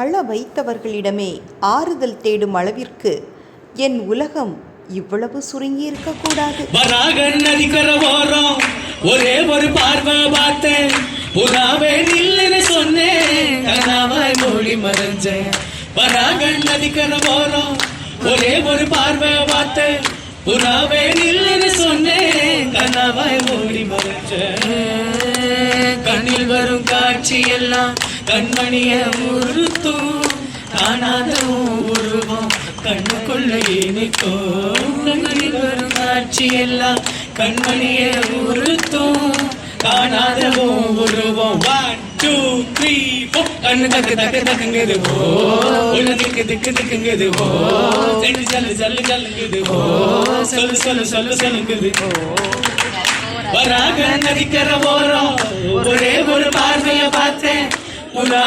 அழ வைத்தவர்களிடமே ஆறுதல் தேடும் அளவிற்கு என் உலகம் இவ்வளவு சுருங்கி இருக்கக்கூடாது வராக நதிக்கர ஓரம் ஒரே ஒரு பார்வை பார்த்தேன். புறாவே நில்லுன்னு சொன்னேன் கனாவாய் மொழி மறைஞ்சேன். வராக நதிக்கர ஓரம் ஒரே ஒரு பார்வை பார்த்தேன். புறாவே நில்லுன்னு சொன்னேன் கனாவாய் மொழி மறைஞ்சேன். கண்ணில் வரும் காட்சி எல்லாம் கண்மணிய உருத்தும் காணாத உருவம் கண்ணுக்குள்ளே இனிக்கும் வரும் காட்சி எல்லாம் கண்மணிய உருத்தும் காணாத உருவம். ஒன் டூ த்ரீ ஃபோர் கண்ணு தக்கு தக்கு தக்குங்குது. ஓ உள்ள திக்கு திக்கு திக்குங்குது. ஓ செல்லு செல்லு செல்லு செல்லுங்குது. ஓ சொல்லு சொல்லு சொல்லு சொல்லுங்குது. ஓ வராக நதிக்கர ஓரம். ஒரு பார்வைய பார்த்தேன் உலா